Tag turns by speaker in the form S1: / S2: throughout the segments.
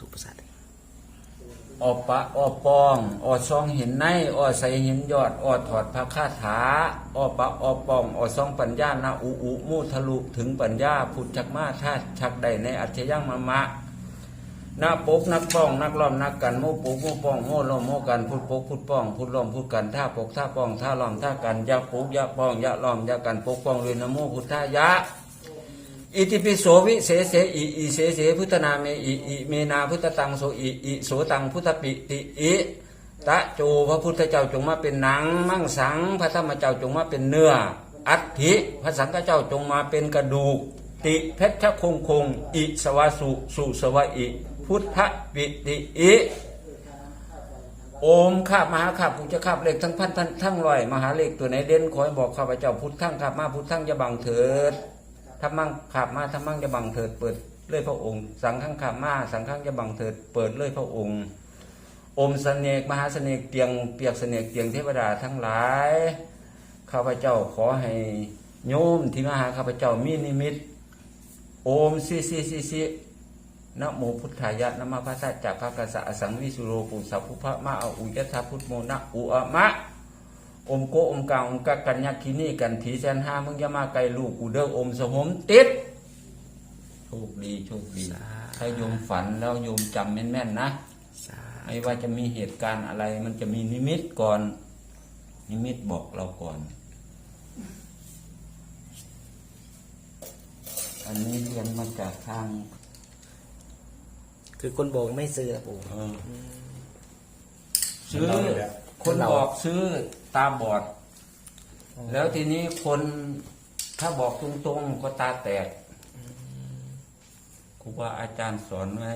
S1: ธุประสาท
S2: ออปะออปองออซองเห็นในออใสเห็นยอดออถอดพระคาถาออปะออปองออซองปัญญานาอุอุมูทะลุถึงปัญญาพุทธักมาธาตุชักใดในอัจฉยังมะมะนาปกนักป้องนักล้อมนักกันโมปกโมป้องโมล้อมโมกันพุทปกพุทป้องพุทล้อมพุทกันท่าปกท่าป้องท่าล้อมท่ากันยาปกยาป้องยาล้อมยากันปกป้องเลยนะโมพุทธายะ อิติปิโสวิเศษเสอิอิเสเสพุทธนาเมอิอิเมนาพุทธตังโสอิอิโสตังพุทธปิติอิตะโจพระพุทธเจ้าจงมาเป็นหนัง มั่งสังพระธรรมเจ้าจงมาเป็นเนื้อ อัฐิพระสังฆเจ้าจงมาเป็นกระดูก ติเพชรคงคง อิสวาสุสุสวะอิพุทธปิติอิโอมข้ามหาข้าพุทธข้าเลขทั้งพันทั้งทั้งร้อยมหาเลขตัวไหนเด่นขอให้บอกข้าพเจ้าพุทธทั้งข้ามาพุทธทั้งจะบังเถิด ถ้ามั่งขับมาถ้ามั่งจะบังเถิดเปิดเลื่อยพระองค์ สังฆังขับมาสังฆังจะบังเถิดเปิดเลื่อยพระองค์ อมเสนกมหาเสนกเตียงเปียกเสนกเตียงเทวดาทั้งหลายข้าพเจ้าขอให้โยมที่มาหาข้าพเจ้ามีนิมิต โอมสิสิสิสินะโมพุทธายะนะมาพระสัจจะพระกษัตริย์สังวิสุโรปุสัพพุพะมะอาอุยทาพุทโมนะอุอะมะ อมโกอมกางอมกักกันยักคินี่กันถีแสนห้ามึงอย่ามาไกลลูกกูเด้ออมสมมติดโชคดีโชคดี ถ้าโยมฝันแล้วโยมจำแม่นๆนะ
S1: สา
S2: ไม่ว่าจะมีเหตุการณ์อะไร มันจะมีนิมิตก่อน นิมิตบอกเราก่อน อันนี้เรียนมาจากทาง
S1: คือคนบอกไม่ซื้อนะปู่
S2: เอ คนบอกซื้อตาบอด แล้วทีนี้คนถ้าบอกตรงๆก็ตาแตกครูบาอาจารย์สอนไว้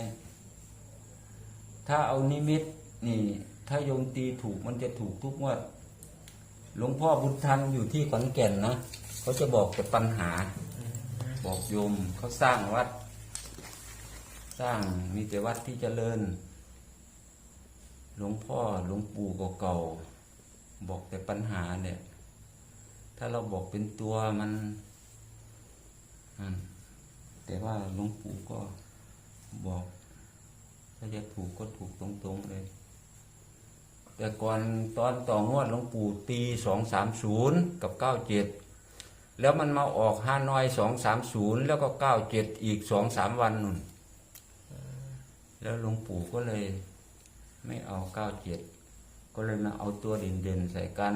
S2: ถ้าเอานิมิต นี่ ถ้าโยมตีถูกมันจะถูกทุกงวดหลวงพ่อบุญทันอยู่ที่ขอนแก่นนะเขาจะบอกแต่ปัญหา บอกโยมเขาสร้างวัด สร้างมีแต่วัดที่เจริญ หลวงพ่อหลวงปู่เก่าๆบอกแต่ปัญหาเนี่ย ถ้าเราบอกเป็นตัวมันแต่ว่าหลวงปู่ก็บอกถ้าจะถูกก็ถูกตรงๆเลย แต่ก่อนตอนต่องวดหลวงปู่ตีสองสามศูนย์กับเก้าเจ็ดแล้วมันมาออกฮานอยสองสามศูนย์แล้วก็เก้าเจ็ดอีกสองสามวันนู่น แล้วหลวงปู่ก็เลย ไม่เอาเก้าเจ็ดก็เลยมาเอาตัวเด่นๆใส่กัน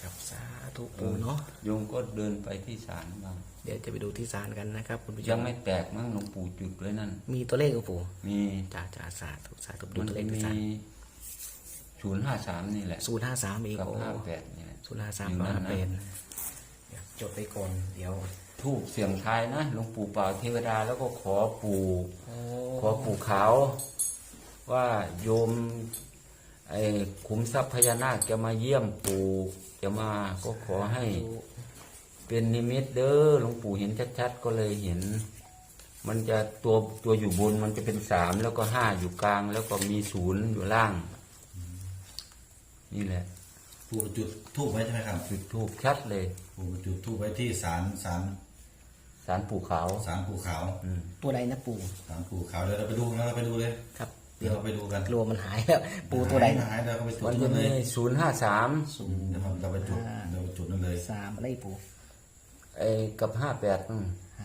S1: ครับสาธุปู่เนาะ
S2: โยมก็เดินไปที่ศาลบ้าง
S1: เดี๋ยวจะไปดูที่ศาลกันนะครับคุณผู้ช
S2: ยั
S1: ม
S2: งไม่แตกมั้งหลวงปู่จุดเลยนั่น
S1: มีตัวเลขกับปู่
S2: มี
S1: จ่าจ่าสาธุสาธุดู
S2: มัน
S1: ตัวเล
S2: จะ
S1: ขที่
S2: มี
S1: ศาล
S2: ศูนย์ห้าสามนี่แหละ
S1: ศูนย์ห้าสามอีก
S2: กับ
S1: โอ้
S2: ห้าแปดนี่แหละ
S1: ศูนย์ห้าสาม
S2: อยู่
S1: ก็
S2: นั่นนะ
S1: เป็นเดี๋ยวจดไปก่อนเดี๋ยว
S2: ทูบเสียงทายนะหลวงปู่เป่าเทวดาแล้วก็ขอปู่
S1: โอ้
S2: ขอปู่ขาว ว่าโยมไอ้ขุมทรัพย์พญานาคจะมาเยี่ยมปู่จะมาก็ขอให้เป็นนิมิตเด้อหลวงปู่เห็นชัดๆก็เลยเห็น มันจะตัวตัวอยู่บนมันจะเป็นสามแล้วก็ห้าอยู่กลาง แล้วก็มีศูนย์อยู่ล่าง นี่แหละ
S3: ปู่จุดทูบไว้ใช่ไหมครับ
S2: จุดทูบชัดเลย
S3: ปู่จุดทูบไว้ที่ศาลศาล
S2: สารปู่ขาว
S3: ศาลปู่ขาว
S2: อืม
S1: ตัวใดนะปู่
S3: ศาลปู่ขาวเดี๋ยวเราไปดูนะเราไปดูเลย
S1: ครับ
S3: เดี๋ยวเราไปดูกัน
S1: กลัวมันหายแล้ว ปู่ตัวใด
S3: หายหายเดี๋ยวเราไปจุด
S2: มัน
S3: นู่
S2: จะ
S3: นเล
S2: มี
S3: ย
S2: ศูนย์ห้าสาม
S3: เดี๋ยวเราไปจุดเราไปจุดนั่นเลย
S1: สามอะไรปู่
S2: ไอ้กับห้าแปด
S1: ห้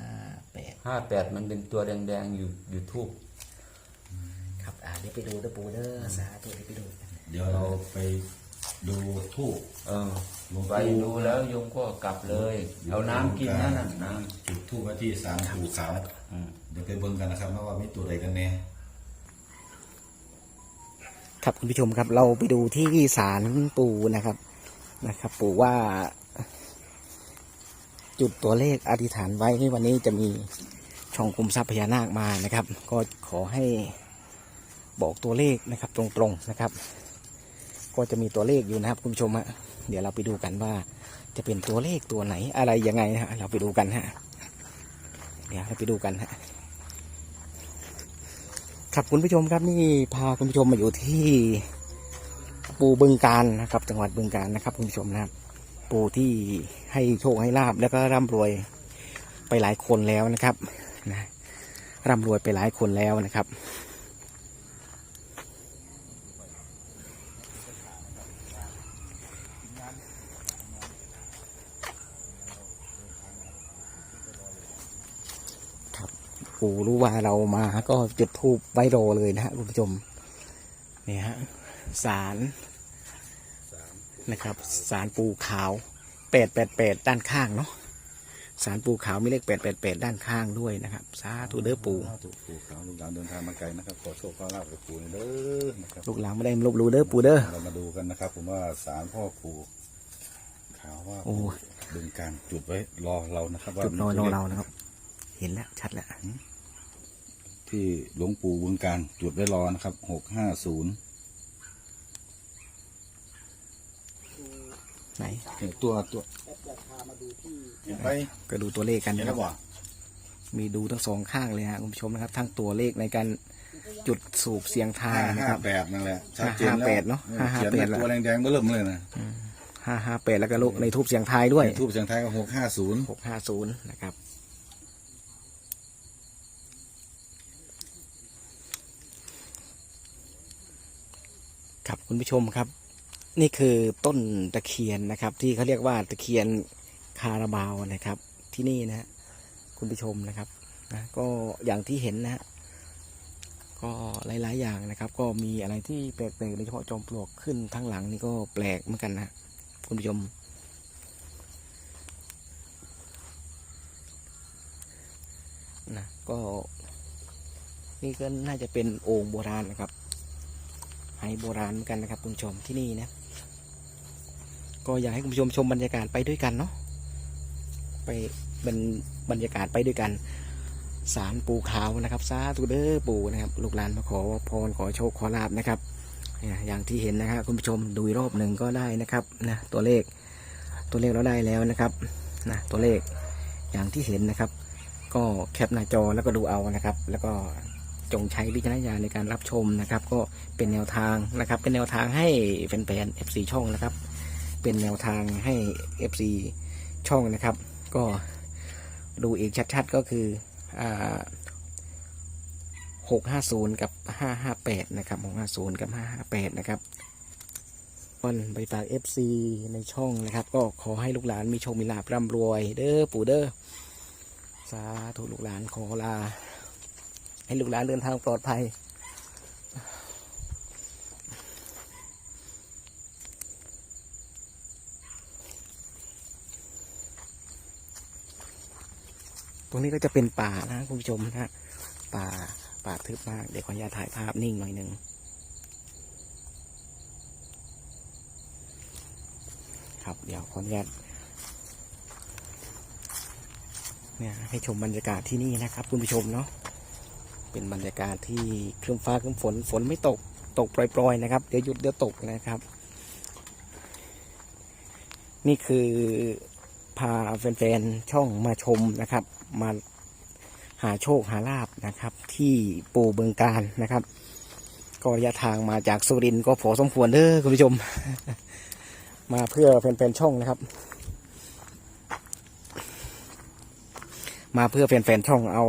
S1: าแปด
S2: ห้าแปดมันเป็นตัวแดงๆอยู่อยู่ทูบ
S1: ครับอ่าเดี๋ยวไปดูนะปู่เด้อสาธุเดี๋ยวไปดูกัน
S3: เดี๋ยวเราไป ดูทูบ
S2: เออ
S3: หลวงปู่
S2: ไปดูแล้วโยมก็กลับเลย เอาน้ำกินนั่นน่ะน้
S3: จุดทูบไว้ที่ศาลปู่ขาวำ
S2: อืม
S3: เดี๋ยวไปเบิ่งกันนะครับว่ามีตัวใดกันแน่
S1: ครับคุณผู้ชมครับเราไปดูที่ศาลปู่นะครับนะครับ ปู่ว่า จุดตัวเลขอธิษฐานไว้ในวันนี้จะมีช่องคุมทรัพย์พญานาคมานะครับ ก็ขอให้บอกตัวเลขนะครับตรงๆนะครับ ก็จะมีตัวเลขอยู่นะครับคุณผู้ชมฮะเดี๋ยวเราไปดูกันว่า จะเป็นตัวเลขตัวไหนอะไรยังไงนะฮะเราไปดูกันฮะเดี๋ยวเราไปดูกันฮะครับคุณผู้ชมครับนี่พาคุณผู้ชมมาอยู่ที่ปูบึงการนะครับ จังหวัดบึงการนะครับ คุณผู้ชมนะครับ ปูที่ให้โชคให้ลาบแล้วก็ร่ำรวยไปหลายคนแล้วนะครับนะร่ำรวยไปหลายคนแล้วนะครับ ปู่รู้ว่าเรามาก็จุดทูบไว้รอเลยนะฮะคุณผู้ชมนี่ฮะสารนะครับสารปูขาวแปดแปดแปดด้านข้างเนาะสารปูขาวมีเลขแปดแปดแปดด้านข้างด้วยนะครับสาธุเด้อปู่
S3: ถูกปู่ขาวลูกหลานเดินทางมาไกลนะครับขอโชคขอลาบกับปู่เด้อนะครับ
S1: ลูกหลานไม่ได้ลบหลู่เด้อปู่เด้อ
S3: เรามาดูกันนะครับ ผมว่าสารพ่อปู่ขาวว่า
S1: โอ้
S3: ดึงการจุดไว้รอเรานะครับว่า
S1: จุดนอนรอเรานะครับ เห็นแล้วชัดแล้ว
S3: ที่หลวงปู่บึงการจุดไว้รอนะครับหกห้าศูนย์
S1: ไหน
S3: ตัวตัวเห็นไป
S1: ก็ดูตัวเลขกัน
S3: เห็น
S1: นะค
S3: แล้
S1: รับ
S3: วบ่
S1: มีดูทั้งสองข้างเลยฮะคุณผู้ชมนะครับ ทั้งตัวเลขในการจุดสูบเสียงทาย
S3: ห้า
S1: นะ
S3: ห้า
S1: ครับ
S3: แปดนั่นแหละชัดเจนแล้ว
S1: 558เนอะ
S3: ออเขียน
S1: 558
S3: เป็นตัวแดงๆเบิ่มเลยนะ
S1: ห้าห้าแปดแล้วก็ลูกในทูบเสียงทายด้วย
S3: ทูบเสียงไทายก็หกห้าศูนย์
S1: หกห้าศูนย์นะครับ ครับคุณผู้ชมครับ นี่คือต้นตะเคียนนะครับ ที่เขาเรียกว่าตะเคียนคาราบาวนะครับ ที่นี่นะ คุณผู้ชมนะครับนะก็อย่างที่เห็นนะฮะก็หลาย ๆ อย่างนะครับ ก็มีอะไรที่แปลกๆโดยเฉพาะจอมปลวกขึ้นทั้งหลังนี่ก็แปลกเหมือนกันนะฮะคุณผู้ชมนะก็นี่ก็น่าจะเป็นโอ่งโบราณนะครับ ไหโบราณเหมือนกันนะครับคุณผู้ชมที่นี่นะก็อยากให้คุณผู้ชมชมบรรยากาศไปด้วยกันเนาะไปเป็นบรรยากาศไปด้วยกันสารปูขาวนะครับสาธุเด้อปูนะครับ ลูกหลานมาขอพรขอโชคขอลาบนะครับอย่างที่เห็นนะครับคุณผู้ชมดูรอบหนึ่งก็ได้นะครับนะตัวเลขตัวเลขเราได้แล้วนะครับนะตัวเลขอย่างที่เห็นนะครับ ก็แคปหน้าจอแล้วก็ดูเอานะครับ แล้วก็ จงใช้วิจารณญาณในการรับชมนะครับ ก็เป็นแนวทางนะครับ เป็นแนวทางให้แฟนๆ FC ช่องนะครับ เป็นแนวทางให้ FC ช่องนะครับ ก็ดูอีกชัดๆก็คืออ่าหกห้าศูนย์กับห้าห้าแปดนะครับหกห้าศูนย์กับห้าห้าแปดนะครับวันไปฝาก FC ในช่องนะครับ ก็ขอให้ลูกหลานมีโชคมีลาบร่ำรวย เด้อปู่เด้อสาธุลูกหลานขอลา ให้ลูกหลานเดินทางปลอดภัย ตรงนี้ก็จะเป็นป่านะคุณผู้ชมนะ ป่าป่าทึบมาก เดี๋ยวขออนุญาตถ่ายภาพนิ่งหน่อยหนึ่งครับเดี๋ยวขออนุญาตเนี่ยให้ชมบรรยากาศที่นี่นะครับ คุณผู้ชมเนาะ เป็นบรรยากาศที่ครึ้มฟ้าครึ้มฝนฝนไม่ตกตกปล่อยๆนะครับ เดี๋ยวหยุดเดี๋ยวตกนะครับ นี่คือพาแฟนๆช่องมาชมนะครับ มาหาโชคหาลาบนะครับ ที่ปูเบืองการนะครับ ก็ระยะทางมาจากสุรินทร์ก็พอสมควรเด้อคุณผู้ชม มาเพื่อแฟนๆช่องนะครับ มาเพื่อแฟนๆช่องเอา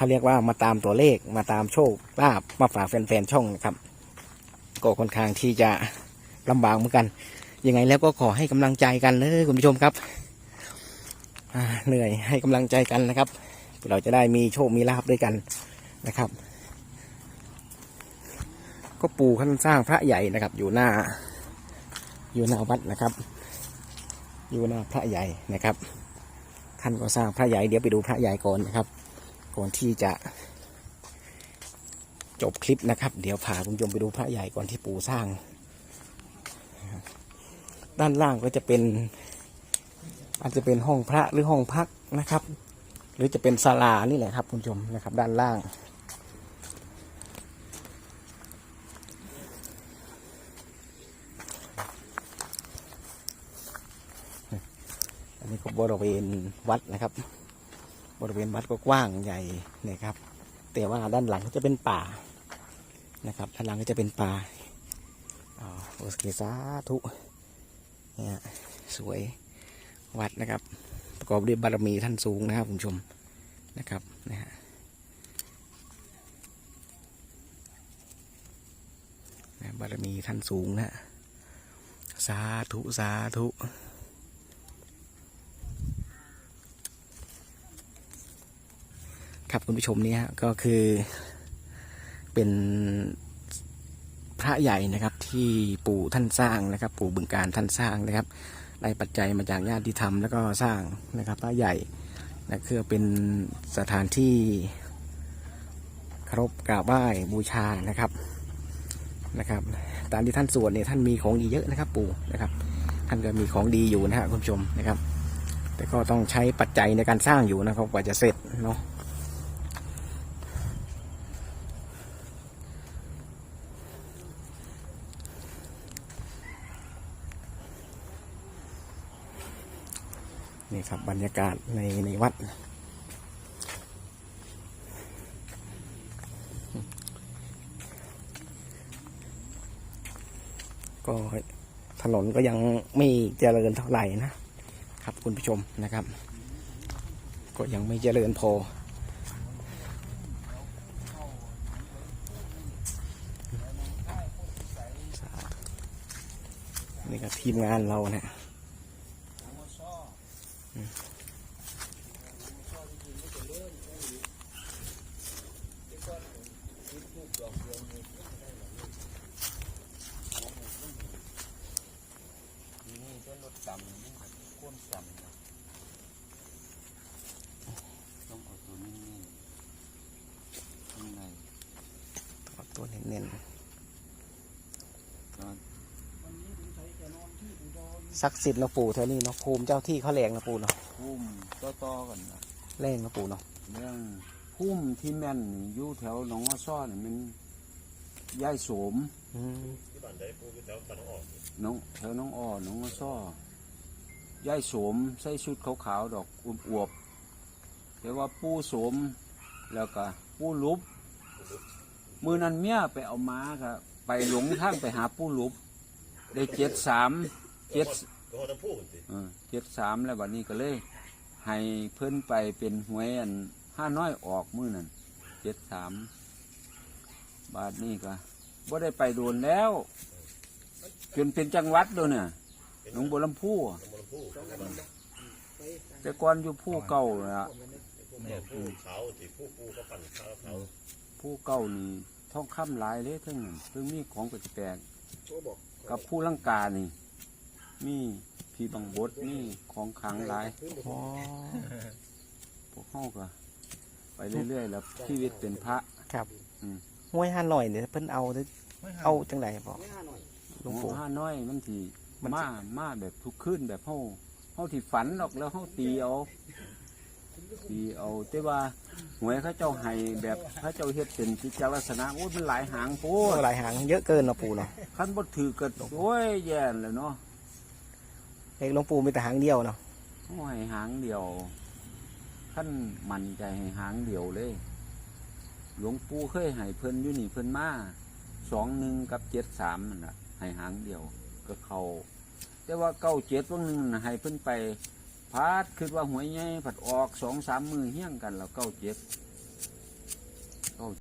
S1: เขาเรียกว่ามาตามตัวเลขมาตามโชคลาบมาฝากแฟนๆช่องนะครับ ก็ค่อนข้างที่จะลำบากเหมือนกัน ยังไงแล้วก็ขอให้กำลังใจกันเลยคุณผู้ชมครับเหนื่อยให้กำลังใจกันนะครับ เราจะได้มีโชคมีลาบด้วยกันนะครับ ก็ปูขั้นสร้างพระใหญ่นะครับ อยู่หน้า อยู่หน้าวัดนะครับ อยู่หน้าพระใหญ่นะครับท่านก็สร้างพระใหญ่เดี๋ยวไปดูพระใหญ่ก่อนนะครับ ก่อนที่จะ จบคลิปนะครับ เดี๋ยวพาคุณผู้ชมไปดูพระใหญ่ก่อนที่ปู่สร้าง ด้านล่างก็จะเป็น อาจจะเป็นห้องพระหรือห้องพักนะครับ หรือจะเป็นศาลานี่แหละครับคุณผู้ชมนะครับ ด้านล่างอันนี้ก็บริเวณวัดนะครับ บริเวณวัดก็กว้างใหญ่นะครับ แต่ว่าด้านหลังก็จะเป็นป่านะครับด้านหลังก็จะเป็นป่าอ๋อโอเคสาธุเนี่ยสวยวัดนะครับ ประกอบด้วยบารมีท่านสูงนะครับคุณผู้ชมนะครับนะฮะบารมีท่านสูงนะฮะสาธุ สาธุ ครับคุณผู้ชมนี่ยก็คือ เป็นพระใหญ่นะครับที่ปู่ท่านสร้างนะครับ ปู่บึงการท่านสร้างนะครับ ได้ปัจจัยมาจากญาติธรรมแล้วก็สร้างนะครับ พระใหญ่นะคือเป็นสถานที่เคารพกราบไหว้บูชานะครับนะครับตามที่ท่านสวดเนี่ยท่านมีของดีเยอะนะครับ ปู่นะครับ ท่านก็มีของดีอยู่นะฮะคุณผู้ชมนะครับ แต่ก็ต้องใช้ปัจจัยในการสร้างอยู่นะครับกว่าจะเสร็จเนาะ นี่ครับบรรยากาศในในวัด ก็ถนนก็ยังไม่เจริญเท่าไหร่นะครับคุณผู้ชมนะครับ ก็ยังไม่เจริญพอนี่ก็ทีมงานเราเนี่ย
S2: นี่เป็นรถต่ำนี่คว่ำต่ำนะต้องเอาตัวนิ่งๆข้างใน
S1: เอาตัวเน้นๆศักดิ์สิทธิ์เนาะปู่เท่านี้เนาะภูมิเจ้าที่เขาแรงเนาะปู่เนาะ
S2: พุ่มต่อๆกันนะ
S1: แรงเนาะปู่เนาะ
S2: เรื่องพุ่มที่แม่นอยู่แถวหนองอ้อซ้อนี่มันย่ายโสม
S1: อืม
S2: น้องแถวน้องอ้อหนองอ้อซ้อ ย่ายโสมใส่ชุดขาวๆดอกอวบๆแต่ว่าปูโสมแล้วก็ปูลุบมือนั้นเมียไปเอาม้าครับไปหลงทางไปหาปูลุบได้เจ็ดสามเจ็ดเออเจ็ดสามแล้วบัดนี้ก็เลย ให้เพิ่นไปเป็นหวยอันห้าน้อยออกมือนั่นเจ็ดสามบาทนี้ก็บ่ได้ไปโดนแล้วจนเป็นจังหวัดเลยเนี่ยหนองบัวลำพูอะ แต่ก่อนอยู่ผู้เก่านะ
S4: ผู้เขาที่ผู้ผู้เขาปั่นข้าวเขา
S2: ผู้เก่านี่ท่องคำหลายเลยทั้งนั้นเพิ่งมีของแปลกๆกับผู้ลังกานี่ มีพี่บังบดมีของขลังหลาย
S1: อ๋อ
S2: พวกเข้าก็ไปเรื่อยๆแล้วชีวิตเป็นพระ
S1: ครับ
S2: อืม
S1: ห้วยห้าหน่อยเนี่ยเพิ่นเอาเด้อเอาจังไหนพ่อหลวง
S2: ห
S1: ปู่
S2: ห้าน้อยมันที
S1: มันสิ
S2: มามาแบบทุกขึ้นแบบเฮาเฮาที่ฝันหรอกแล้วเฮาตีเอาตีเอา แต่ว่าหวยเขาเจ้าให้แบบเขาเจ้าเฮ็ดเป็นกิจลักษณะโอ้ยมันหลายหางโพ
S1: โอ้
S2: ด
S1: หลายหางเยอะเกินเนาะปู่เนาะ
S2: คันบ่ถือเกิดโอ้ยแย่เลยเนาะ
S1: เอกหลวงปู่มีแต่หางเดียวเนาะ
S2: เฮาให้หางเดียวท่านมั่นใจให้หางเดียวเลย หลวงปู่เคยให้เพิ่นอยู่นี่เพิ่นมาสองหนึ่งกับเจ็ดสามนั่นน่ะให้หางเดียว ก็เขาแต่ว่าเก้าเจ็ดวันหนึ่งนะให้เพิ่นไปพาดคือว่าหวยใหญ่ผัดออกสองสามมือเฮี้ยงกันแล้วเก้าเจ็ด